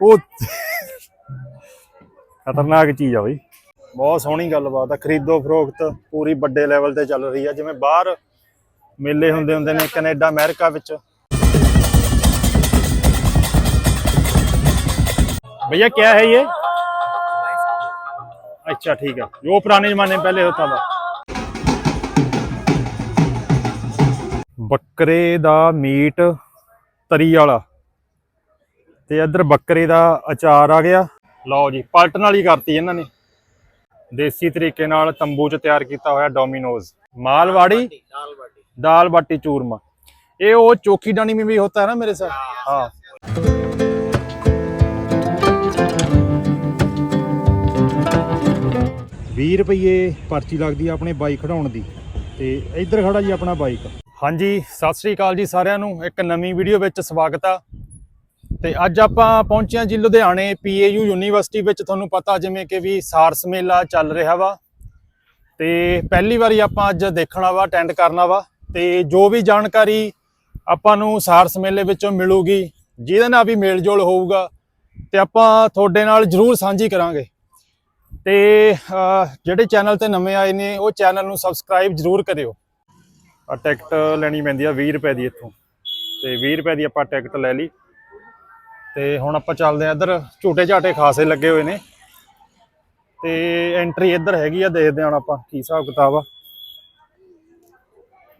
ਉਹ ਖਤਰਨਾਕ ਚੀਜ਼ ਆ ਬਈ ਬਹੁਤ ਸੋਹਣੀ ਗੱਲਬਾਤ ਆ ਖਰੀਦੋ ਫਰੋਖਤ ਪੂਰੀ ਵੱਡੇ ਲੈਵਲ ਤੇ ਚੱਲ ਰਹੀ ਆ ਜਿਵੇਂ ਬਾਹਰ ਮੇਲੇ ਹੁੰਦੇ ਹੁੰਦੇ ਨੇ ਕੈਨੇਡਾ ਅਮਰੀਕਾ ਵਿੱਚ भैया क्या है ये अच्छा ठीक है वो पुराने जमाने में पहले होता था ਬੱਕਰੇ ਦਾ ਮੀਟ ਤਰੀ ਵਾਲਾ ਤੇ ਇੱਧਰ ਬੱਕਰੇ ਦਾ ਅਚਾਰ ਆ ਗਿਆ। ਲਓ ਜੀ ਪਲਟ ਨਾਲ ਹੀ ਕਰਤੀ ਇਹਨਾਂ ਨੇ। ਦੇਸੀ ਤਰੀਕੇ ਨਾਲ ਤੰਬੂ 'ਚ ਤਿਆਰ ਕੀਤਾ ਹੋਇਆ ਡੋਮਿਨੋਜ਼। ਮਾਲਵਾੜੀ ਦਾਲ ਬਾਟੀ ਚੂਰਮਾ। ਇਹ ਉਹ ਚੋਕੀ ਡਾਣੀ ਮੀ ਵੀ ਹੁੰਦਾ ਹੈ ਨਾ ਮੇਰੇ ਸਾਥ ਹਾਂ ਵੀਹ ਰੁਪਏ ਪਰਚੀ ਲੱਗਦੀ ਆ ਆਪਣੇ ਬਾਈਕ ਖੜਾਉਣ ਦੀ। ਤੇ ਇੱਧਰ ਖੜਾ ਜੀ ਆਪਣਾ ਬਾਈਕ। ਹਾਂਜੀ ਸਤਿ ਸ੍ਰੀ ਅਕਾਲ ਜੀ ਸਾਰਿਆਂ ਨੂੰ। ਇੱਕ ਨਵੀਂ ਵੀਡੀਓ ਵਿੱਚ ਸਵਾਗਤ ਆ। ਤੇ ਅੱਜ ਆਪਾਂ ਪਹੁੰਚੇ ਹਾਂ ਜੀ ਲੁਧਿਆਣੇ ਪੀਏਯੂ ਯੂਨੀਵਰਸਿਟੀ ਵਿੱਚ। ਤੁਹਾਨੂੰ ਪਤਾ ਜਿਵੇਂ ਕਿ ਵੀ ਸਾਰਸ ਮੇਲਾ ਚੱਲ ਰਿਹਾ ਵਾ। ਤੇ ਪਹਿਲੀ ਵਾਰੀ ਆਪਾਂ ਅੱਜ ਦੇਖਣਾ ਵਾ ਅਟੈਂਡ ਕਰਨਾ ਵਾ। ਤੇ ਜੋ ਵੀ ਜਾਣਕਾਰੀ ਆਪਾਂ ਨੂੰ ਸਾਰਸ ਮੇਲੇ ਵਿੱਚੋਂ ਮਿਲੂਗੀ, ਜਿਹਦੇ ਨਾਲ ਵੀ ਮੇਲਜੋਲ ਹੋਊਗਾ, ਤੇ ਆਪਾਂ ਤੁਹਾਡੇ ਨਾਲ ਜ਼ਰੂਰ ਸਾਂਝੀ ਕਰਾਂਗੇ। ਤੇ ਜਿਹੜੇ ਚੈਨਲ ਤੇ ਨਵੇਂ ਆਏ ਨੇ, ਉਹ ਚੈਨਲ ਨੂੰ ਸਬਸਕ੍ਰਾਈਬ ਜ਼ਰੂਰ ਕਰਿਓ। ਆ ਟਿਕਟ ਲੈਣੀ ਪੈਂਦੀ ਆ 20 ਰੁਪਏ ਦੀ ਇੱਥੋਂ। ਤੇ 20 ਰੁਪਏ ਦੀ ਆਪਾਂ ਟਿਕਟ ਲੈ ਲਈ। ਤੇ ਹੁਣ ਆਪਾਂ ਚੱਲਦੇ ਆ ਇੱਧਰ, ਝੂਟੇ ਝਾਟੇ ਖਾਸੇ ਲੱਗੇ ਹੋਏ ਨੇ। ਤੇ ਐਂਟਰੀ ਇੱਧਰ ਹੈਗੀ ਆ, ਦੇਖਦੇ ਹਾਂ ਆਪਾਂ ਕੀ ਹਿਸਾਬ ਕਿਤਾਬ ਆ।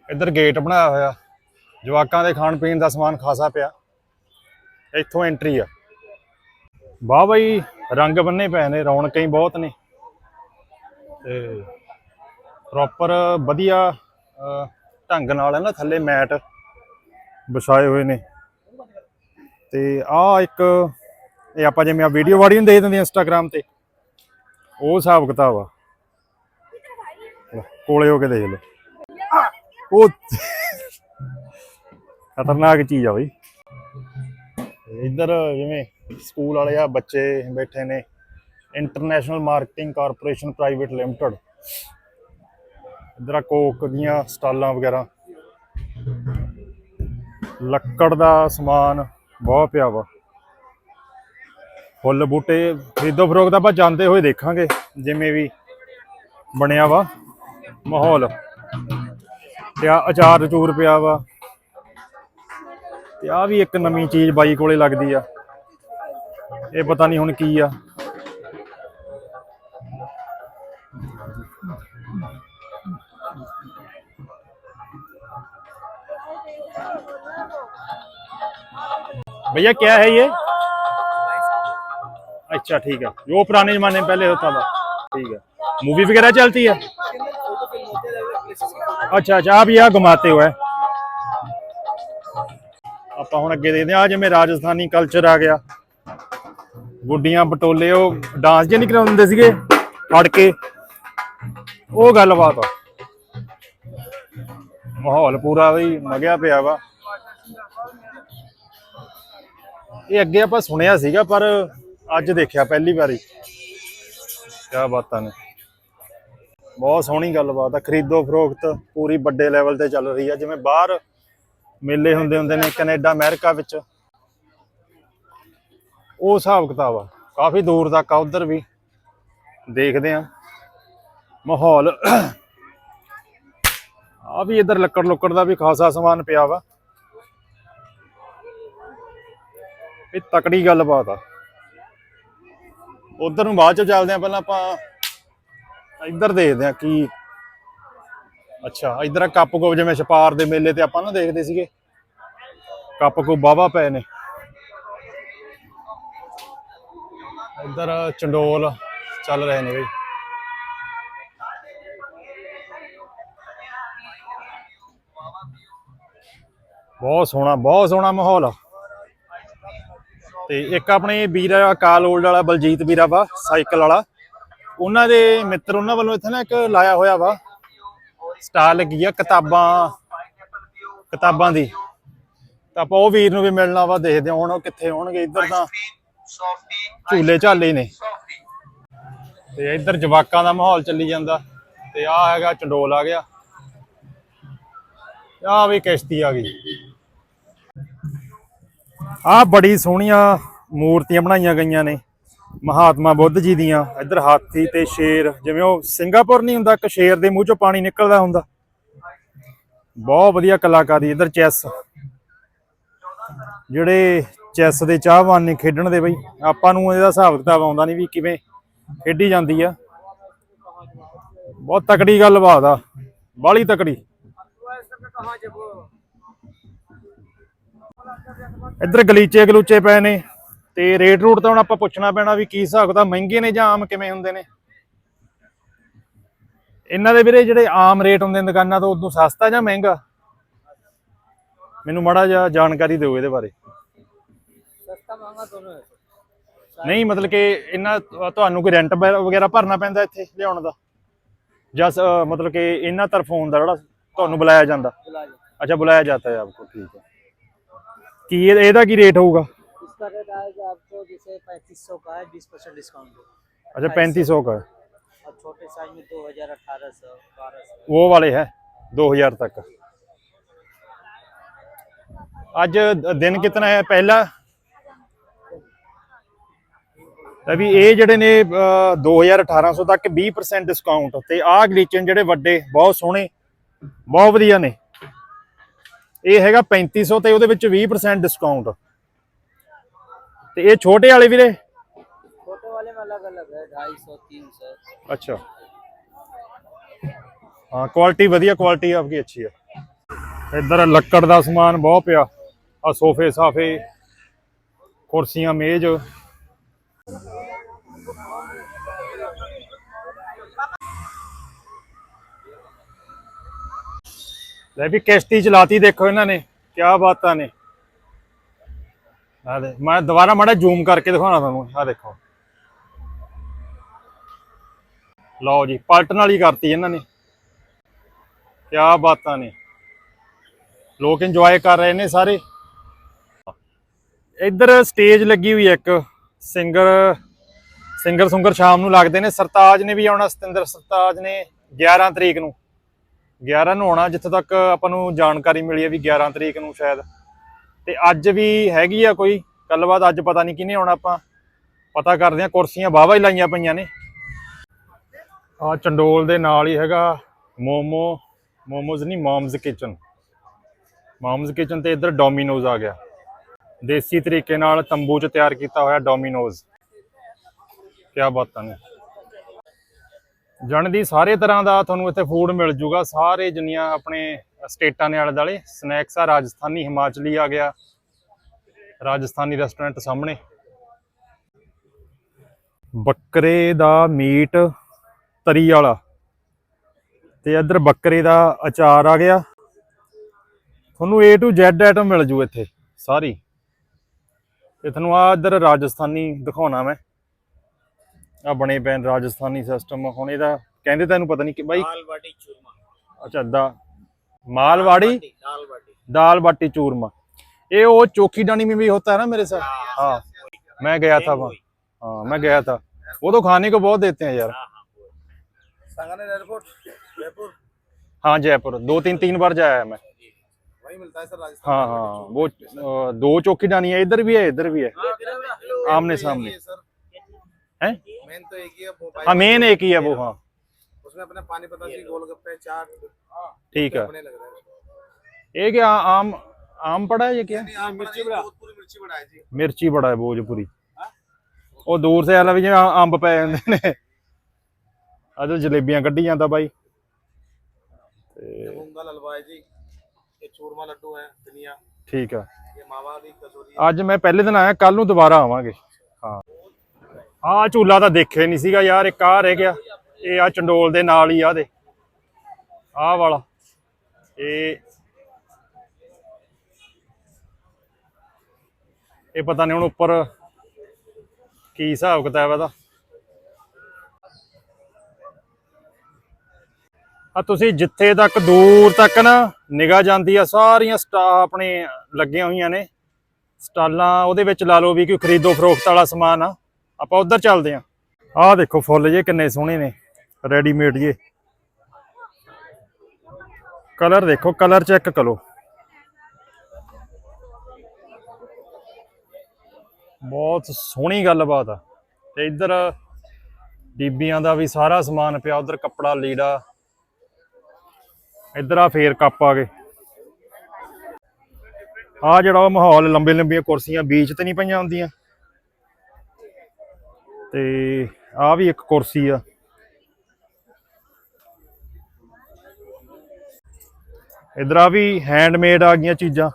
ਇੱਧਰ ਗੇਟ ਬਣਾਇਆ ਹੋਇਆ, ਜਵਾਕਾਂ ਦੇ ਖਾਣ ਪੀਣ ਦਾ ਸਮਾਨ ਖਾਸਾ ਪਿਆ। ਇੱਥੋਂ ਐਂਟਰੀ ਆ। ਵਾਹ ਬਾਈ, ਰੰਗ ਬੰਨੇ ਪਏ ਨੇ, ਰੌਣਕਾਂ ਹੀ ਬਹੁਤ ਨੇ। ਤੇ ਪ੍ਰੋਪਰ ਵਧੀਆ ਢੰਗ ਨਾਲ ਹੈ ਨਾ, ਥੱਲੇ ਮੈਟ ਵਿਛਾਏ ਹੋਏ ਨੇ। ਤੇ ਆ ਇੱਕ, ਇਹ ਆਪਾਂ ਜਿਵੇਂ ਆ ਵੀਡੀਓ ਵਾੜੀ ਨੂੰ ਦੇਖ ਦਿੰਦੇ ਇੰਸਟਾਗ੍ਰam ਤੇ, ਉਹ ਹਿਸਾਬ ਕਿਤਾਬ ਆ। ਕੋਲੇ ਹੋ ਕੇ ਦੇਖ ਲਓ। ਉਹ ਖਤਰਨਾਕ ਚੀਜ਼ ਆ ਬਈ। ਇੱਧਰ ਜਿਵੇਂ ਸਕੂਲ ਵਾਲੇ ਆ, ਬੱਚੇ ਬੈਠੇ ਨੇ international marketing corporation private limited ਇੱਧਰ ਆ ਕੋਕ ਦੀਆਂ ਸਟਾਲਾਂ ਵਗੈਰਾ। ਲੱਕੜ ਦਾ ਸਮਾਨ। ਬਹੁਤ ਪਿਆ ਵਾ। ਫੁੱਲ ਬੂਟੇ ਖਰੀਦੋ ਫਰੋਖਤ ਆਪਾਂ ਜਾਂਦੇ ਹੋਏ ਦੇਖਾਂਗੇ, ਜਿਵੇਂ ਵੀ ਬਣਿਆ ਵਾ ਮਾਹੌਲ। ਤੇ ਆ ਅਚਾਰ ਚੂਰ ਪਿਆ ਵਾ। ਤੇ ਆ ਵੀ ਇੱਕ ਨਵੀਂ ਚੀਜ਼ ਬਾਈ ਕੋਲੇ ਲੱਗਦੀ ਆ। ਇਹ ਪਤਾ ਨਹੀਂ ਹੁਣ ਕੀ ਆ। भैया क्या है ये अच्छा ठीक है वो पुराने जमाने में पहले होता था ठीक है मूवी वगैरह चलती है अच्छा अच्छा आप यहाँ घुमाते हो है ਆਪਾਂ ਹੁਣ ਅੱਗੇ ਦੇਖਦੇ ਆ ਜਿਵੇਂ ਰਾਜਸਥਾਨੀ ਕਲਚਰ ਆ ਗਿਆ ਗੁੱਡੀਆਂ ਪਟੋਲੇ ਉਹ ਡਾਂਸ ਜੇ ਨਹੀਂ ਕਰਾਉਂਦੇ ਸੀਗੇ ਫੜ ਕੇ ਉਹ ਗੱਲਬਾਤ ਆ ਮਾਹੌਲ ਪੂਰਾ ਵੀ ਮਗਿਆ ਪਿਆ ਵਾ ਇਹ ਅੱਗੇ ਆਪਾਂ ਸੁਣਿਆ ਸੀਗਾ, ਪਰ ਅੱਜ ਦੇਖਿਆ ਪਹਿਲੀ ਵਾਰੀ। ਕਿਆ ਬਾਤਾਂ ਨੇ। ਬਹੁਤ ਸੋਹਣੀ ਗੱਲਬਾਤ ਆ। ਖਰੀਦੋ ਫਰੋਖਤ ਪੂਰੀ ਵੱਡੇ ਲੈਵਲ ਤੇ ਚੱਲ ਰਹੀ ਆ। ਜਿਵੇਂ ਬਾਹਰ ਮੇਲੇ ਹੁੰਦੇ ਹੁੰਦੇ ਨੇ ਕੈਨੇਡਾ, ਅਮਰੀਕਾ ਵਿੱਚ। ਉਹ ਹਿਸਾਬ ਕਿਤਾਬ ਆ। ਕਾਫੀ ਦੂਰ ਤੱਕ ਆ, ਉਧਰ ਵੀ ਦੇਖਦੇ ਆ। ਮਾਹੌਲ। ਆ ਵੀ ਇਧਰ ਲੱਕੜ ਲੁੱਕੜ ਦਾ ਵੀ ਖਾਸਾ ਸਮਾਨ ਪਿਆ ਵਾ। ਇਹ ਤਕੜੀ ਗੱਲਬਾਤ ਆ। ਉਧਰ ਨੂੰ ਬਾਅਦ ਚ ਚੱਲਦੇ ਆ ਪਹਿਲਾਂ ਆਪਾਂ ਇੱਧਰ ਦੇਖਦੇ ਆ ਕੀ ਅੱਛਾ, ਇੱਧਰ ਆ ਕੱਪ ਕੋ ਜਿਵੇਂ ਛਪਾਰ ਦੇ ਮੇਲੇ ਤੇ ਆਪਾਂ ਨਾ ਦੇਖਦੇ ਸੀਗੇ। ਕੱਪ ਕੋ ਬਾਵਾ ਪਏ ਨੇ। ਇੱਧਰ ਚੰਡੋਲ ਚੱਲ ਰਹੇ ਨੇ ਬਈ। ਬਹੁਤ ਸੋਹਣਾ ਬਹੁਤ ਸੋਹਣਾ ਮਾਹੌਲ ਆ। ਤੇ ਇੱਕ ਆਪਣੇ ਵੀਰ ਆ 올ਡ ਵਾਲਾ, ਬਲਜੀਤ ਵੀਰਾ ਵਾ, ਸਾਈਕਲ ਵਾਲਾ। ਉਹਨਾਂ ਦੇ ਮਿੱਤਰ ਉਹਨਾਂ ਵੱਲੋਂ ਇੱਥੇ ਨਾ ਇੱਕ ਲਾਇਆ ਹੋਇਆ ਵਾ। ਸਟਾਲ ਲੱਗੀ ਆ ਕਿਤਾਬਾਂ ਕਿਤਾਬਾਂ ਦੀ। ਤਾਂ ਆਪਾਂ ਉਹ ਵੀਰ ਨੂੰ ਵੀ ਮਿਲਣਾ ਵਾ, ਦੇਖਦੇ ਹਾਂ ਹੁਣ ਉਹ ਕਿੱਥੇ ਹੋਣਗੇ, ਇੱਧਰ ਤਾਂ ਝੂਲੇ ਝਾਲੇ ਨੇ। ਤੇ ਇੱਧਰ ਜਵਾਕਾਂ ਦਾ ਮਾਹੌਲ ਚੱਲੀ ਜਾਂਦਾ। ਤੇ ਆ ਹੈਗਾ ਚੰਡੋਲ ਆ ਗਿਆ। ਆ ਵੀ ਕਿਸ਼ਤੀ ਆ ਗਈ। ਆ ਬੜੀ ਸੋਹਣੀਆਂ ਮੂਰਤੀਆਂ ਬਣਾਈਆਂ ਗਈਆਂ ਨੇ ਮਹਾਤਮਾ ਬੁੱਧ ਜੀ ਦੀਆਂ, ਇੱਧਰ ਹਾਥੀ ਤੇ ਸ਼ੇਰ, ਜਿਵੇਂ ਉਹ ਸਿੰਗਾਪੁਰ ਨਹੀਂ ਹੁੰਦਾ, ਇੱਕ ਸ਼ੇਰ ਦੇ ਮੂੰਹ ਚੋਂ ਪਾਣੀ ਨਿਕਲਦਾ ਹੁੰਦਾ। ਬਹੁਤ ਵਧੀਆ ਕਲਾਕਾਰੀ, ਇੱਧਰ ਚੈਸ। ਜਿਹੜੇ ਚੈਸ ਦੇ ਚਾਹਵਾਨ ਨੇ ਖੇਡਣ ਦੇ ਬਈ, ਆਪਾਂ ਨੂੰ ਇਹਦਾ ਹਿਸਾਬ ਕਿਤਾਬ ਆਉਂਦਾ ਨਹੀਂ ਵੀ ਕਿਵੇਂ ਖੇਡੀ ਜਾਂਦੀ ਆ। ਬਹੁਤ ਤਕੜੀ ਗੱਲਬਾਤ ਆ ਬਾਲੀ ਤਕੜੀ। ਇੱਧਰ ਗਲੀਚੇ ਗਲੂਚੇ ਪਏ ਨੇ ਤੇ ਰੇਟ ਰੂਟ ਤਾਂ ਹੁਣ ਆਪਾਂ ਪੁੱਛਣਾ ਪੈਣਾ ਵੀ ਕੀ ਹਿਸਾਬ ਦਾ ਮਹਿੰਗੇ ਨੇ ਜਾਂ ਆਮ ਕਿਵੇਂ ਹੁੰਦੇ ਨੇ? ਇਹਨਾਂ ਦੇ ਵੀਰੇ ਜਿਹੜੇ ਆਮ ਰੇਟ ਹੁੰਦੇ ਨੇ ਦੁਕਾਨਾਂ ਤੋਂ ਉਦੋਂ ਸਸਤਾ ਜਾਂ ਮਹਿੰਗਾ? ਮੈਨੂੰ ਮੜਾ ਜਾ ਜਾਣਕਾਰੀ ਦਿਓ ਇਹਦੇ ਬਾਰੇ। ਸਸਤਾ ਮਹਿੰਗਾ ਦੋਨੋਂ ਨਹੀਂ ਮਤਲਬ ਕਿ ਇਹਨਾਂ ਤੁਹਾਨੂੰ ਕੋਈ ਰੈਂਟ ਵਗੈਰਾ ਭਰਨਾ ਪੈਂਦਾ ਇੱਥੇ ਲਿਆਉਣ ਦਾ? ਜਾਂ ਮਤਲਬ ਕਿ ਇਹਨਾਂ ਤਰਫੋਂ ਹੁੰਦਾ ਜਿਹੜਾ ਤੁਹਾਨੂੰ ਬੁਲਾਇਆ ਜਾਂਦਾ? ਅੱਛਾ ਬੁਲਾਇਆ ਜਾਂਦਾ ਹੈ ਆਪਕੋ ਠੀਕ ਹੈ। ਕੀ ਇਹ- ਇਹਦਾ ਕੀ ਰੇਟ ਹੋਊਗਾ इसका रेट आएगा आपको जैसे पैंतीस सौ का है बीस परसेंट डिस्काउंट अच्छा पैंतीस सौ का है और छोटे साइज में दो हजार अठारह सौ बारह सौ वो वाले है 2000 तक ਅੱਜ ਦਿਨ ਕਿਤਨਾ ਹੈ ਪਹਿਲਾ ਅਭੀ ਇਹ ਜਿਹੜੇ ਨੇ ਅਹ, 2800 ਤੱਕ 20% ਡਿਸਕਾਊਂਟ ਤੇ ਆਹ ਗਲੀਚਨ ਜਿਹੜੇ ਵੱਡੇ ਬਹੁਤ ਸੋਹਣੇ ਬਹੁਤ ਵਧੀਆ ਨੇ ਇਹ ਹੈਗਾ 3500 ਤੇ ਉਹਦੇ ਵਿੱਚ 20% ਡਿਸਕਾਊਂਟ ਤੇ ਇਹ ਛੋਟੇ ਵਾਲੇ ਵੀਰੇ? ਛੋਟੇ ਵਾਲੇ ਵਾਲਾ ਅਲੱਗ ਹੈ 250 300 ਅੱਛਾ। ਹਾਂ ਕੁਆਲਿਟੀ ਵਧੀਆ ਕੁਆਲਿਟੀ ਆਪਕੀ ਅੱਛੀ ਹੈ। ਇੱਧਰ ਲੱਕੜ ਦਾ ਸਮਾਨ ਬਹੁਤ ਪਿਆ। ਆ ਸੋਫੇ ਸਾਫੇ ਕੁਰਸੀਆਂ ਮੇਜ਼। ਲੈ ਵੀ ਕਿਸ਼ਤੀ ਚਲਾਤੀ ਦੇਖੋ ਇਹਨਾਂ ਨੇ ਕੀ ਬਾਤਾਂ ਨੇ। ਆ ਦੇ, ਮੈਂ ਦੁਬਾਰਾ ਮਾੜਾ ਜ਼ੂਮ ਕਰਕੇ ਦਿਖਾਉਣਾ ਤੁਹਾਨੂੰ, ਆ ਦੇਖੋ। ਲਓ ਜੀ, ਪਲਟਣ ਵਾਲੀ ਕਰਤੀ ਇਹਨਾਂ ਨੇ। ਕਿਆ ਬਾਤਾਂ ਨੇ। ਲੋਕ ਇੰਜੋਏ ਕਰ ਰਹੇ ਨੇ ਸਾਰੇ। ਇੱਧਰ ਸਟੇਜ ਲੱਗੀ ਹੋਈ ਇੱਕ ਸਿੰਗਰ ਸਿੰਗਰ ਸੁੰਗਰ ਸ਼ਾਮ ਨੂੰ ਲੱਗਦੇ ਨੇ। ਸਰਤਾਜ ਨੇ ਵੀ ਆਉਣਾ, ਸਤਿੰਦਰ ਸਰਤਾਜ ਨੇ 11 ਤਰੀਕ ਨੂੰ। 11 ਨੂੰ ਆਉਣਾ, ਜਿੱਥੇ ਤੱਕ ਆਪਾਂ ਨੂੰ ਜਾਣਕਾਰੀ ਮਿਲੀ ਹੈ ਵੀ 11 ਤਰੀਕ ਨੂੰ ਸ਼ਾਇਦ। ਤੇ ਅੱਜ ਵੀ ਹੈਗੀ ਆ ਕੋਈ, ਗੱਲਬਾਤ ਅੱਜ ਪਤਾ ਨਹੀਂ ਕਿਹਨੇ ਆਉਣਾ ਆਪਾਂ। ਪਤਾ ਕਰਦੇ ਆ ਕੁਰਸੀਆਂ ਵਾਹਵਾ ਹੀ ਲਾਈਆਂ ਪਈਆਂ ਨੇ। ਆ ਚੰਡੋਲ ਦੇ ਨਾਲ ਹੀ ਹੈਗਾ ਮੋਮੋ, ਮੋਮੋਜ਼ ਨਹੀਂ, ਮੌਮਜ਼ ਕਿਚਨ। ਮੌਮਜ਼ ਕਿਚਨ ਤੇ ਇੱਧਰ ਡੋਮਿਨੋਜ਼ ਆ ਗਿਆ। ਦੇਸੀ ਤਰੀਕੇ ਨਾਲ ਤੰਬੂ 'ਚ ਤਿਆਰ ਕੀਤਾ ਹੋਇਆ ਡੋਮਿਨੋਜ਼। ਕੀ ਬਾਤਾਂ ਨੇ। ਜਣ ਦੀ ਸਾਰੇ ਤਰ੍ਹਾਂ ਦਾ ਤੁਹਾਨੂੰ ਇੱਥੇ ਫੂਡ ਮਿਲ ਜੂਗਾ। ਸਾਰੇ ਜਿੰਨੀਆਂ ਆਪਣੇ ਸਟੇਟਾਂ ਨੇ ਆਲੇ ਦਾਲੇ ਸਨੈਕਸ ਆ, ਰਾਜਸਥਾਨੀ, ਹਿਮਾਚਲੀ ਆ ਗਿਆ। ਰਾਜਸਥਾਨੀ ਰੈਸਟੋਰੈਂਟ ਸਾਹਮਣੇ। ਬੱਕਰੇ ਦਾ ਮੀਟ ਤਰੀ ਵਾਲਾ। ਤੇ ਇੱਧਰ ਬੱਕਰੇ ਦਾ ਅਚਾਰ ਆ ਗਿਆ। ਤੁਹਾਨੂੰ A to Z ਆਈਟਮ ਮਿਲ ਜੂ ਇੱਥੇ, ਸਾਰੀ। ਤੇ ਤੁਹਾਨੂੰ ਆ ਇੱਧਰ ਰਾਜਸਥਾਨੀ ਦਿਖਾਉਣਾ ਮੈਂ। ਆ ਬਣੇ ਪਏ ਨੇ ਰਾਜਸਥਾਨੀ ਸਿਸਟਮ ਹੁਣ ਇਹਦਾ ਕਹਿੰਦੇ ਤੈਨੂੰ ਪਤਾ ਨਹੀਂ ਕਿ ਬਾਈ दाल बाटी चूरमा ਅੱਛਾ ਦਾ ਮਾਲਵਾੜੀ दाल बाटी दाल बाटी चूरमा ये वो चौकी डानी में भी होता है ना मेरे साथ हाँ मैं गया था वहाँ हाँ मैं गया था वो तो खाने को बहुत देते हैं यार सांगानेर एयरपोर्ट जयपुर हाँ जयपुर दो तीन तीन बार जाया है मैं वही मिलता है सर राजस्थान हाँ हाँ वो अ, दो चौकी डानी है इधर भी है इधर भी है आमने सामने सर है मेन तो एक ही है भोपाल हाँ मेन एक ही है वो हाँ उसमें अपने पानी पता सी गोलगप्पे चाट ठीक है अपने लग रहे हैं ये क्या आम आम पड़ा है ये क्या हाँ मिर्ची बड़ा जोधपुरी मिर्ची बड़ा है जी ਮਿਰਚੀ ਬੜਾ ਹੈ ਭੋਜਪੁਰੀ ਉਹ ਦੂਰ ਸੇ ਆਲਾ ਵੀ ਜਿਵੇਂ ਆ- ਅੰਬ ਪੈ ਜਾਂਦੇ ਨੇ ਅੱਜ ਜਲੇਬੀਆਂ ਕੱਢੀ ਜਾਂਦਾ ਬਾਈ ये मूंग दाल हलवा है जी ये चूरमा लड्डू है धनिया ਠੀਕ ਆ ये मावा की कचौरी ਅੱਜ ਮੈਂ ਪਹਿਲੇ ਦਿਨ ਆਇਆ ਕੱਲ ਨੂੰ ਦੁਬਾਰਾ ਆਵਾਂਗੇ ਹਾਂ ਆਹ ਝੂਲਾ ਤਾਂ ਦੇਖਿਆ ਨਹੀਂ ਸੀਗਾ ਯਾਰ, ਇੱਕ ਆ ਰਹਿ ਗਿਆ। ਇਹ ਆ ਚੰਡੋਲ ਦੇ ਨਾਲ ਹੀ ਆ ਦੇ। ਆਹ ਵਾਲਾ। ਇਹ ਇਹ ਪਤਾ ਨਹੀਂ ਹੁਣ ਉੱਪਰ ਕੀ ਹਿਸਾਬ ਕਿਤਾਬ ਇਹਦਾ। ਆ ਤੁਸੀਂ ਜਿੱਥੇ ਤੱਕ ਦੂਰ ਤੱਕ ਨਾ ਨਿਗਾਹ ਜਾਂਦੀ ਆ, ਸਾਰੀਆਂ ਸਟਾ ਆਪਣੇ ਲੱਗੀਆਂ ਹੋਈਆਂ ਨੇ। ਸਟਾਲਾਂ ਉਹਦੇ ਵਿੱਚ ਲਾ ਲਓ ਵੀ ਕੋਈ ਖਰੀਦੋ ਫਰੋਖਤ ਵਾਲਾ ਸਮਾਨ ਆ। ਆਪਾਂ ਉਧਰ ਚੱਲਦੇ ਆ। ਆਹ ਦੇਖੋ ਫੁੱਲ ਜੇ ਕਿੰਨੇ ਸੋਹਣੇ ਨੇ ਰੈਡੀਮੇਡ ਜੇ। ਕਲਰ ਦੇਖੋ, ਕਲਰ ਚੈੱਕ ਕਰੋ। ਬਹੁਤ ਸੋਹਣੀ ਗੱਲਬਾਤ ਆ। ਤੇ ਇੱਧਰ ਬੀਬੀਆਂ ਦਾ ਵੀ ਸਾਰਾ ਸਮਾਨ ਪਿਆ, ਉਧਰ ਕੱਪੜਾ, ਲੀੜਾ। ਇੱਧਰ ਆ ਫੇਰ ਕੱਪ ਆ ਗਏ। ਆ ਜਿਹੜਾ ਉਹ ਮਾਹੌਲ ਲੰਬੇ ਲੰਬੀਆਂ ਕੁਰਸੀਆਂ, ਬੀਚ ਤੇ ਨਹੀਂ ਪਈਆਂ ਹੁੰਦੀਆਂ। ਤੇ ਆ ਵੀ ਇੱਕ ਕੁਰਸੀ ਆ। ਇਧਰ ਆ ਵੀ ਹੈਂਡਮੇਡ ਆ ਗਈਆਂ ਚੀਜ਼ਾਂ।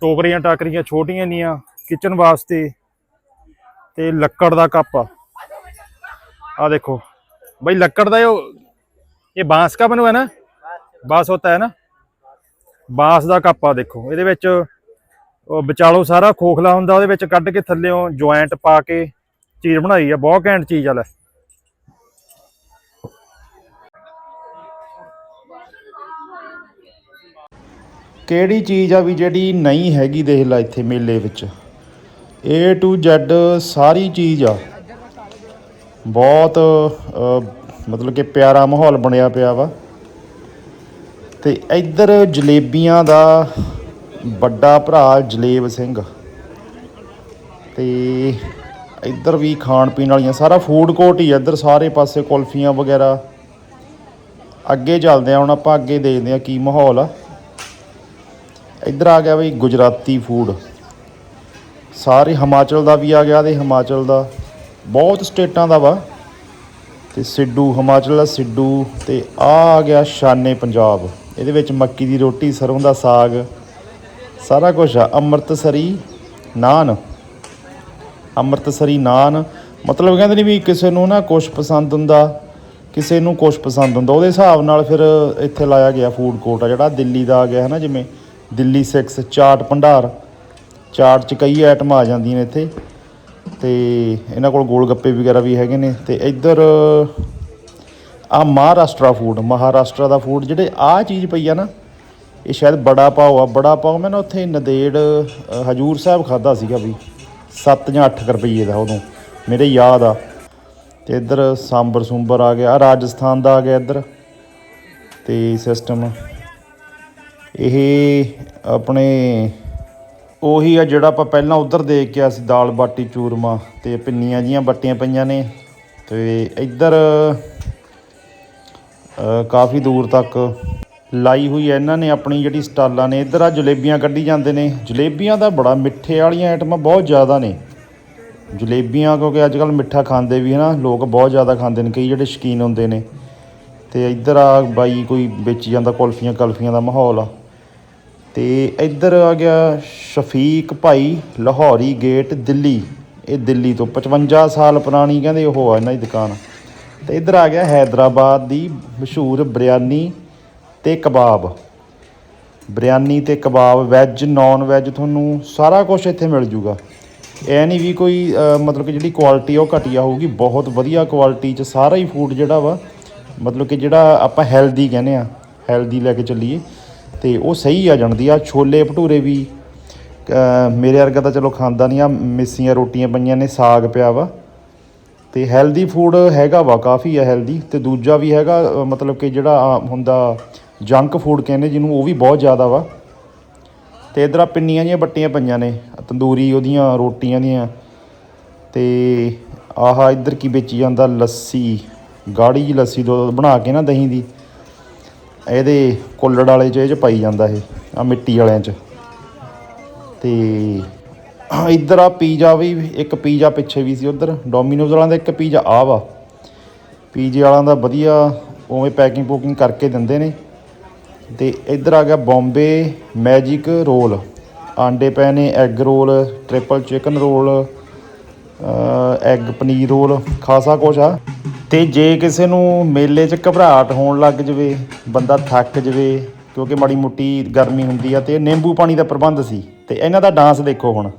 ਟੋਕਰੀਆਂ ਟਾਕਰੀਆਂ ਛੋਟੀਆਂ ਨੀਆਂ ਕਿਚਨ ਵਾਸਤੇ ਤੇ ਲੱਕੜ ਦਾ ਕੱਪ ਆ। ਆ ਦੇਖੋ, ਬਈ ਲੱਕੜ ਦਾ ਇਹ ਇਹ ਬਾਂਸ ਕਾ ਬਣਵਾ ਨਾ? ਬਾਂਸ ਹੁੰਦਾ ਹੈ ਨਾ? ਬਾਂਸ ਦਾ ਕੱਪ ਆ ਦੇਖੋ, ਇਹਦੇ ਵਿੱਚ ਵਿਚਾਲੋ ਸਾਰਾ ਖੋਖਲਾ ਹੁੰਦਾ, ਉਹਦੇ ਵਿੱਚ ਕੱਢ ਕੇ ਥੱਲੇੋਂ ਜੁਆਇੰਟ ਪਾ ਕੇ ਚੀਜ਼ ਬਣਾਈ ਆ, ਬਹੁਤ ਘੈਂਟ ਚੀਜ਼ ਆ ਲੈ। ਕਿਹੜੀ ਚੀਜ਼ ਆ ਵੀ ਜਿਹੜੀ ਨਹੀਂ ਹੈਗੀ ਦੇਖ ਲੈ ਇੱਥੇ ਮੇਲੇ ਵਿੱਚ? A to Z ਸਾਰੀ ਚੀਜ਼ ਆ। ਬਹੁਤ ਮਤਲਬ ਕਿ ਪਿਆਰਾ ਮਾਹੌਲ ਬਣਿਆ ਪਿਆ ਵਾ। ਤੇ ਇੱਧਰ ਜਲੇਬੀਆਂ ਦਾ ਵੱਡਾ ਭਰਾ ਜਲੇਬ ਸਿੰਘ। ਤੇ ਇੱਧਰ ਵੀ ਖਾਣ ਪੀਣ ਵਾਲੀਆਂ, ਸਾਰਾ ਫੂਡ ਕੋਰਟ ਹੀ ਆ ਇੱਧਰ, ਸਾਰੇ ਪਾਸੇ ਕੁਲਫੀਆਂ ਵਗੈਰਾ। ਅੱਗੇ ਚੱਲਦੇ ਆ ਹੁਣ ਆਪਾਂ ਅੱਗੇ ਦੇਖਦੇ ਆ ਕੀ ਮਾਹੌਲ ਆ। ਇੱਧਰ ਆ ਗਿਆ ਬਈ ਗੁਜਰਾਤੀ ਫੂਡ ਸਾਰੇ ਹਿਮਾਚਲ ਦਾ ਵੀ ਆ ਗਿਆ ਤੇ ਹਿਮਾਚਲ ਦਾ ਬਹੁਤ ਸਟੇਟਾਂ ਦਾ ਵਾ। ਤੇ ਸਿੱਡੂ, ਹਿਮਾਚਲ ਦਾ ਸਿੱਡੂ ਤੇ ਆ ਆ ਗਿਆ ਸ਼ਾਨੇ ਪੰਜਾਬ। ਇਹਦੇ ਵਿੱਚ ਮੱਕੀ ਦੀ ਰੋਟੀ ਸਰੋਂ ਦਾ ਸਾਗ, ਸਾਰਾ ਕੁਝ ਆ, ਅੰਮ੍ਰਿਤਸਰੀ, ਨਾਨ। ਅੰਮ੍ਰਿਤਸਰੀ ਨਾਨ। ਮਤਲਬ ਕਹਿੰਦੇ ਨੇ ਵੀ ਕਿਸੇ ਨੂੰ ਨਾ ਕੁਝ ਪਸੰਦ ਹੁੰਦਾ, ਕਿਸੇ ਨੂੰ ਕੁਝ ਪਸੰਦ ਹੁੰਦਾ, ਉਹਦੇ ਹਿਸਾਬ ਨਾਲ ਫਿਰ ਇੱਥੇ ਲਾਇਆ ਗਿਆ ਫੂਡ ਕੋਰਟ ਆ ਜਿਹੜਾ, ਦਿੱਲੀ ਦਾ ਆ ਗਿਆ ਹੈ ਨਾ ਜਿਵੇਂ ਦਿੱਲੀ 6 ਚਾਟ ਭੰਡਾਰ। ਚਾਟ ਚ ਕਈ ਆਈਟਮ ਆ ਜਾਂਦੀਆਂ ਨੇ ਇੱਥੇ, ਤੇ ਇਹਨਾਂ ਕੋਲ ਗੋਲ ਗੱਪੇ ਵਗੈਰਾ ਵੀ ਹੈਗੇ ਨੇ, ਤੇ ਇੱਧਰ ਆ ਮਹਾਰਾਸ਼ਟਰਾ ਫੂਡ ਮਹਾਰਾਸ਼ਟਰਾ ਦਾ ਫੂਡ ਜਿਹੜੇ ਆ ਚੀਜ਼ ਪਈ ਆ ਨਾ, ਇਹ ਸ਼ਾਇਦ ਬੜਾ ਪਾਓ ਆ, ਬੜਾ ਪਾਓ, ਮੈਂ ਨਾ ਉੱਥੇ ਨਦੇੜ ਹਜੂਰ ਸਾਹਿਬ ਖਾਦਾ ਸੀਗਾ ਵੀ। 7 ਜਾਂ 8 ਰੁਪਏ ਦਾ ਉਦੋਂ ਮੇਰੇ ਯਾਦ ਆ। ਤੇ ਇੱਧਰ ਸਾਂਬਰ ਸੁੰਬਰ ਆ ਗਿਆ ਰਾਜਸਥਾਨ ਦਾ ਆ ਗਿਆ ਇੱਧਰ। ਤੇ ਸਿਸਟਮ ਇਹ ਆਪਣੇ ਉਹੀ ਆ ਜਿਹੜਾ ਆਪਾਂ ਪਹਿਲਾਂ ਉਧਰ ਦੇਖ ਕੇ ਆ ਸੀ, ਦਾਲ ਬਾਟੀ, ਚੂਰਮਾ ਤੇ ਪਿੰਨੀਆਂ ਜੀਆਂ ਬੱਟੀਆਂ ਪਈਆਂ ਨੇ। ਤੇ ਇੱਧਰ ਕਾਫੀ ਦੂਰ ਤੱਕ ਲਾਈ ਹੋਈ ਹੈ। ਇਹਨਾਂ ਨੇ ਆਪਣੀ ਜਿਹੜੀ ਸਟਾਲਾਂ ਨੇ, ਇੱਧਰ ਆ ਜਲੇਬੀਆਂ ਕੱਢੀ ਜਾਂਦੇ ਨੇ। ਜਲੇਬੀਆਂ ਦਾ ਬੜਾ ਮਿੱਠੇ ਵਾਲੀਆਂ ਆਈਟਮਾਂ ਬਹੁਤ ਜ਼ਿਆਦਾ ਨੇ। ਜਲੇਬੀਆਂ ਕਿਉਂਕਿ ਅੱਜ ਕੱਲ ਮਿੱਠਾ ਖਾਂਦੇ ਵੀ ਹਨਾ ਲੋਕ ਬਹੁਤ ਜ਼ਿਆਦਾ ਖਾਂਦੇ ਨੇ, ਕਈ ਜਿਹੜੇ ਸ਼ੌਕੀਨ ਹੁੰਦੇ ਨੇ। ਤੇ ਇੱਧਰ ਆ ਬਾਈ ਕੋਈ ਵੇਚੀ ਜਾਂਦਾ, ਕੁਲਫੀਆਂ, ਕਲਫੀਆਂ ਦਾ ਮਾਹੌਲ ਆ। ਤੇ ਇੱਧਰ ਆ ਗਿਆ ਸ਼ਫੀਕ ਭਾਈ, ਲਾਹੌਰੀ ਗੇਟ, ਦਿੱਲੀ। ਇਹ ਦਿੱਲੀ ਤੋਂ 55 ਸਾਲ ਪੁਰਾਣੀ ਕਹਿੰਦੇ ਉਹ ਆ ਇਹਨਾਂ ਦੀ ਦੁਕਾਨ। ਤੇ ਇੱਧਰ ਆ ਗਿਆ ਹੈਦਰਾਬਾਦ ਦੀ ਮਸ਼ਹੂਰ ਬਿਰਿਆਨੀ। ਤੇ ਕਬਾਬ। ਬਿਰਿਆਨੀ ਤੇ ਕਬਾਬ ਵੈਜ ਨਾਨ ਵੈਜ ਤੁਹਾਨੂੰ ਸਾਰਾ ਕੁਝ ਇੱਥੇ ਮਿਲ ਜੂਗਾ। ਇਹ ਨਹੀਂ ਵੀ ਕੋਈ ਮਤਲਬ ਕਿ ਜਿਹੜੀ ਕੁਆਲਿਟੀ ਉਹ ਘਟੀਆ ਹੋਊਗੀ। ਬਹੁਤ ਵਧੀਆ ਕੁਆਲਿਟੀ ਚ ਸਾਰਾ ਹੀ ਫੂਡ ਜਿਹੜਾ ਵਾ, ਮਤਲਬ ਕਿ ਜਿਹੜਾ ਆਪਾਂ ਹੈਲਦੀ ਕਹਿੰਦੇ ਆ ਹੈਲਦੀ ਲੈ ਕੇ ਚੱਲੀਏ। ਤੇ ਉਹ ਸਹੀ ਆ ਜਾਂਦੀ ਆ ਛੋਲੇ ਭਟੂਰੇ ਵੀ ਮੇਰੇ ਵਰਗਾ ਤਾਂ ਚਲੋ ਖਾਂਦਾ ਨਹੀਂ ਆ। ਮਿੱਸੀਆਂ ਰੋਟੀਆਂ ਪਈਆਂ ਨੇ, ਸਾਗ ਪਿਆ ਵਾ। ਤੇ ਹੈਲਦੀ ਫੂਡ ਹੈਗਾ ਵਾ, ਕਾਫੀ ਆ ਹੈਲਦੀ ਤੇ ਦੂਜਾ ਵੀ ਹੈਗਾ ਮਤਲਬ ਕਿ ਜਿਹੜਾ ਆ ਹੁੰਦਾ ਜੰਕ ਫੂਡ ਕਹਿੰਦੇ ਜਿਹਨੂੰ, ਉਹ ਵੀ ਬਹੁਤ ਜ਼ਿਆਦਾ ਵਾ। ਤੇ ਇਧਰ ਆ ਪਿੰਨੀਆਂ ਜੀਆਂ ਬੱਟੀਆਂ ਪਈਆਂ ਨੇ ਤੰਦੂਰੀ ਉਹਦੀਆਂ, ਰੋਟੀਆਂ ਦੀਆਂ। ਤੇ ਆਹ ਇੱਧਰ ਕੀ ਵੇਚੀ ਜਾਂਦਾ, ਲੱਸੀ, ਗਾੜੀ ਜੀ ਲੱਸੀ ਦੋ ਬਣਾ ਕੇ ਨਾ ਦਹੀਂ ਦੀ। ਇਹਦੇ ਕੁੱਲੜ ਵਾਲੇ ਚ, ਇਹ ਚ ਪਾਈ ਜਾਂਦਾ ਇਹ, ਆ ਮਿੱਟੀ ਵਾਲਿਆਂ ਚ। ਤੇ ਇੱਧਰ ਆ ਪੀਜ਼ਾ ਵੀ, ਇੱਕ ਪੀਜ਼ਾ ਪਿੱਛੇ ਵੀ ਸੀ ਉਧਰ, ਡੋਮੀਨੋਜ਼ ਵਾਲਿਆਂ ਦਾ ਇੱਕ ਪੀਜ਼ਾ ਆ ਵਾ। ਪੀਜ਼ੇ ਵਾਲਿਆਂ ਦਾ ਵਧੀਆ, ਉਵੇਂ ਪੈਕਿੰਗ ਪੂਕਿੰਗ ਕਰਕੇ ਦਿੰਦੇ ਨੇ। ਤੇ ਇੱਧਰ ਆ ਗਿਆ ਬੰਬੇ ਮੈਜਿਕ ਰੋਲ। ਆਂਡੇ ਪਏ ਨੇ egg roll, triple chicken roll egg paneer roll, ਖਾਸਾ ਕੁਛ ਆ। ਤੇ ਜੇ ਕਿਸੇ ਨੂੰ ਮੇਲੇ 'ਚ ਘਬਰਾਹਟ ਹੋਣ ਲੱਗ ਜਵੇ, ਬੰਦਾ ਥੱਕ ਜਵੇ, ਕਿਉਂਕਿ ਮਾੜੀ ਮੁੱਟੀ ਗਰਮੀ ਹੁੰਦੀ ਆ ਤੇ ਨਿੰਬੂ ਪਾਣੀ ਦਾ ਪ੍ਰਬੰਧ ਸੀ, ਤੇ ਇਹਨਾਂ ਦਾ ਡਾਂਸ ਦੇਖੋ ਹੁਣ।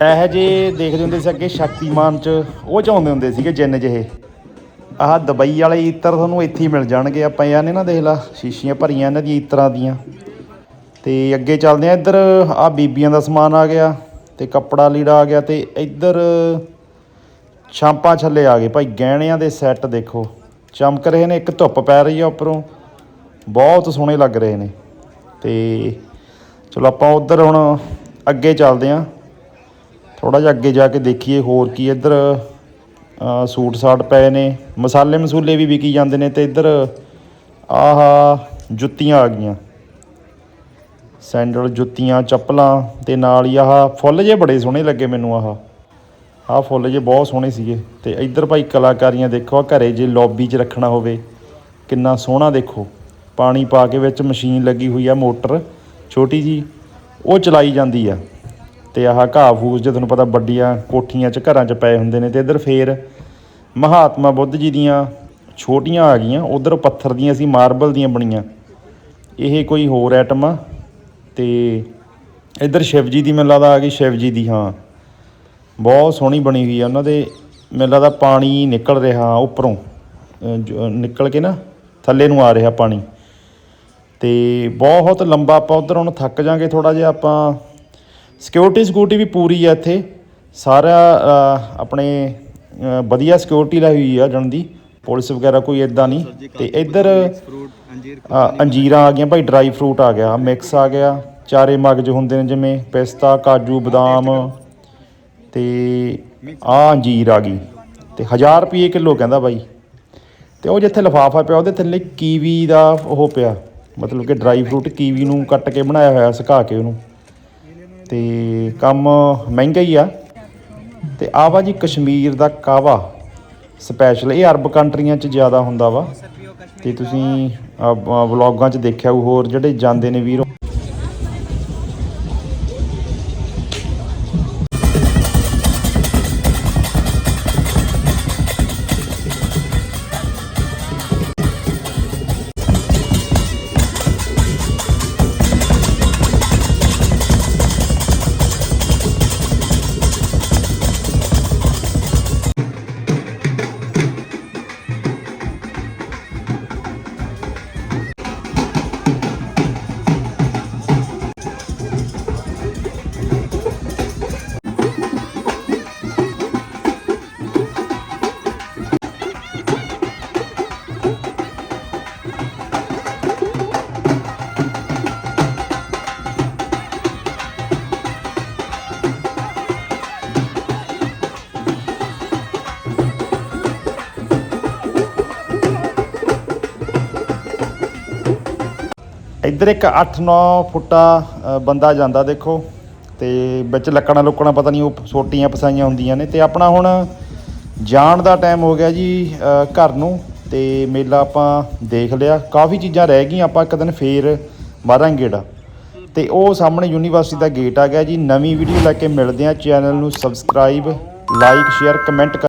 ਇਹ ਜੇ ਦੇਖਦੇ ਹੁੰਦੇ ਸੀ ਅੱਗੇ ਸ਼ਕਤੀਮਾਨ ਚ, ਉਹ ਚਾਹੁੰਦੇ ਹੁੰਦੇ ਸੀਗੇ ਜਿੰਨ ਜਿਹੇ। ਆਹ ਦੁਬਈ ਵਾਲੇ ਈਤਰ ਤੁਹਾਨੂੰ ਇੱਥੇ ਹੀ ਮਿਲ ਜਾਣਗੇ, ਆਪਾਂ ਯਾਰ ਨੇ ਨਾ ਦੇਖ ਲਾ, ਸ਼ੀਸ਼ੀਆਂ ਭਰੀਆਂ ਇਹਨਾਂ ਦੀਆਂ ਈਤਰਾਂ ਦੀਆਂ। ਤੇ ਅੱਗੇ ਚੱਲਦੇ ਆ ਇੱਧਰ ਆ ਬੀਬੀਆਂ ਦਾ ਸਮਾਨ ਆ ਗਿਆ, ਤੇ ਕੱਪੜਾ ਲੀੜਾ ਆ ਗਿਆ, ਤੇ ਇੱਧਰ ਛਾਂਪਾਂ ਛੱਲੇ ਆ ਗਏ। ਭਾਈ ਗਹਿਣਿਆਂ ਦੇ ਸੈੱਟ ਦੇਖੋ, ਚਮਕ ਰਹੇ ਨੇ, ਇੱਕ ਧੁੱਪ ਪੈ ਰਹੀ ਆ ਉੱਪਰੋਂ, ਬਹੁਤ ਸੋਹਣੇ ਲੱਗ ਰਹੇ ਨੇ। ਤੇ ਚਲੋ ਆਪਾਂ ਉੱਧਰ ਹੁਣ ਅੱਗੇ ਚੱਲਦੇ ਆਂ ਥੋੜਾ ਜਿਹਾ ਅੱਗੇ ਜਾ ਕੇ ਦੇਖੀਏ ਹੋਰ ਕੀ ਇੱਧਰ ਸੂਟ ਸਾਟ ਪਏ ਨੇ। ਮਸਾਲੇ ਮਸੂਲੇ ਵੀ ਵਿਕੀ ਜਾਂਦੇ ਨੇ ਤੇ ਇੱਧਰ, ਆਹ, ਜੁੱਤੀਆਂ ਆ ਗਈਆਂ। ਸੈਂਡਲ, ਜੁੱਤੀਆਂ, ਚੱਪਲਾਂ ਤੇ ਨਾਲ ਹੀ ਆਹ, ਫੁੱਲ ਜੇ ਬੜੇ ਸੋਹਣੇ ਲੱਗੇ ਮੈਨੂੰ ਆਹ। ਆਹ ਫੁੱਲ ਜੇ ਬਹੁਤ ਸੋਹਣੇ ਸੀਗੇ। ਤੇ ਇੱਧਰ ਭਾਈ ਕਲਾਕਾਰੀਆਂ ਦੇਖੋ, ਆਹ ਘਰੇ ਜੇ ਲੌਬੀ 'ਚ ਰੱਖਣਾ ਹੋਵੇ, ਕਿੰਨਾ ਸੋਹਣਾ ਦੇਖੋ। ਪਾਣੀ ਪਾ ਕੇ ਵਿੱਚ ਮਸ਼ੀਨ ਲੱਗੀ ਹੋਈ ਆ, ਮੋਟਰ, ਛੋਟੀ ਜੀ, ਉਹ ਚਲਾਈ ਜਾਂਦੀ ਆ। ਤੇ ਆਹ ਘਾਹ ਫੂਸ ਜੇ ਤੁਹਾਨੂੰ ਪਤਾ ਵੱਡੀਆਂ ਕੋਠੀਆਂ 'ਚ ਘਰਾਂ 'ਚ ਪਏ ਹੁੰਦੇ ਨੇ ਤੇ ਇੱਧਰ ਫੇਰ ਮਹਾਤਮਾ ਬੁੱਧ ਜੀ ਦੀਆਂ ਛੋਟੀਆਂ ਆ ਗਈਆਂ, ਉਧਰ ਪੱਥਰ ਦੀਆਂ ਸੀ, ਮਾਰਬਲ ਦੀਆਂ ਬਣੀਆਂ। ਇਹ ਕੋਈ ਹੋਰ ਆਈਟਮ ਆ ਤੇ ਇੱਧਰ ਸ਼ਿਵ ਜੀ ਦੀ ਮੈਨੂੰ ਲੱਗਦਾ ਆ ਗਈ, ਸ਼ਿਵ ਜੀ ਦੀ, ਹਾਂ। ਬਹੁਤ ਸੋਹਣੀ ਬਣੀ ਹੋਈ ਆ ਉਹਨਾਂ ਦੇ ਮੈਨੂੰ ਲੱਗਦਾ ਪਾਣੀ ਨਿਕਲ ਰਿਹਾ ਉੱਪਰੋਂ ਜੋ- ਨਿਕਲ ਕੇ ਨਾ ਥੱਲੇ ਨੂੰ ਆ ਰਿਹਾ ਪਾਣੀ। ਤੇ ਬਹੁਤ ਲੰਬਾ ਆਪਾਂ ਉਧਰ ਹੁਣ ਥੱਕ ਜਾਾਂਗੇ ਥੋੜਾ ਜਿਹਾ ਆਪਾਂ ਸਿਕਿਉਰਿਟੀ ਸਿਕਿਉਰਿਟੀ ਵੀ ਪੂਰੀ ਆ ਇੱਥੇ। ਸਾਰਾ ਆਪਣੇ ਵਧੀਆ ਸਿਕਿਉਰਿਟੀ ਲਾਈ ਹੋਈ ਆ ਜਣ ਦੀ। ਪੁਲਿਸ ਵਗੈਰਾ ਕੋਈ ਇਦਾਂ ਨਹੀਂ। ਤੇ ਇੱਧਰ ਅੰਜੀਰਾਂ ਆ ਗਈਆਂ। ਭਾਈ ਡਰਾਈ ਫਰੂਟ ਆ ਗਿਆ। ਮਿਕਸ ਆ ਗਿਆ। ਚਾਰੇ ਮਗਜ ਹੁੰਦੇ ਨੇ ਜਿਵੇਂ ਪਿਸਤਾ ਕਾਜੂ ਬਦਾਮ। ਤੇ ਆ ਅੰਜੀਰ ਆ ਗਈ। ਤੇ 1000 ਰੁਪਏ ਕਿਲੋ ਕਹਿੰਦਾ ਬਾਈ। ਤੇ ਉਹ ਜਿੱਥੇ ਲਫਾਫਾ ਪਿਆ ਉਹਦੇ ਥੱਲੇ ਕੀਵੀ ਦਾ ਉਹ ਪਿਆ। ਮਤਲਬ ਕਿ ਡਰਾਈ ਫਰੂਟ ਕੀਵੀ ਨੂੰ ਕੱਟ ਕੇ ਬਣਾਇਆ ਹੋਇਆ ਸੁਕਾ ਕੇ ਉਹਨੂੰ। ਤੇ ਕੰਮ ਮਹਿੰਗਾ ਹੀ ਆ। ਤੇ ਆਹ ਵਾ ਜੀ ਕਸ਼ਮੀਰ ਦਾ ਕਾਵਾ। ਸਪੈਸ਼ਲ ਇਹ ਅਰਬ ਕੰਟਰੀਆਂ 'ਚ ਜ਼ਿਆਦਾ ਹੁੰਦਾ ਵਾ। ਤੇ ਤੁਸੀਂ ਵਲੌਗਾਂ 'ਚ ਦੇਖਿਆ ਹੋਊ ਹੋਰ ਜਿਹੜੇ ਜਾਂਦੇ ਨੇ ਵੀਰ। ਇੱਧਰ ਇੱਕ 8-9 ਫੁੱਟਾ ਬੰਦਾ ਜਾਂਦਾ ਦੇਖੋ ਤੇ ਵਿੱਚ ਲੱਕੜਾਂ ਲੁੱਕੜਾਂ ਪਤਾ ਨਹੀਂ ਉਹ ਸੋਟੀਆਂ ਪਸਾਈਆਂ ਹੁੰਦੀਆਂ ਨੇ ਤੇ ਆਪਣਾ ਹੁਣ ਜਾਣ ਦਾ ਟਾਈਮ ਹੋ ਗਿਆ ਜੀ ਘਰ ਨੂੰ ਤੇ ਮੇਲਾ ਆਪਾਂ ਦੇਖ ਲਿਆ। ਕਾਫੀ ਚੀਜ਼ਾਂ ਰਹਿ ਗਈਆਂ, ਆਪਾਂ ਇੱਕ ਦਿਨ ਫੇਰ ਮਾਰਾਂਗੇ ਗੇੜਾ ਤੇ ਉਹ ਸਾਹਮਣੇ ਯੂਨੀਵਰਸਿਟੀ ਦਾ ਗੇਟ ਆ ਗਿਆ ਜੀ। ਨਵੀਂ ਵੀਡੀਓ ਲੈ ਕੇ ਮਿਲਦੇ ਆ ਚੈਨਲ ਨੂੰ ਸਬਸਕ੍ਰਾਈਬ ਲਾਈਕ ਸ਼ੇਅਰ ਕਮੈਂਟ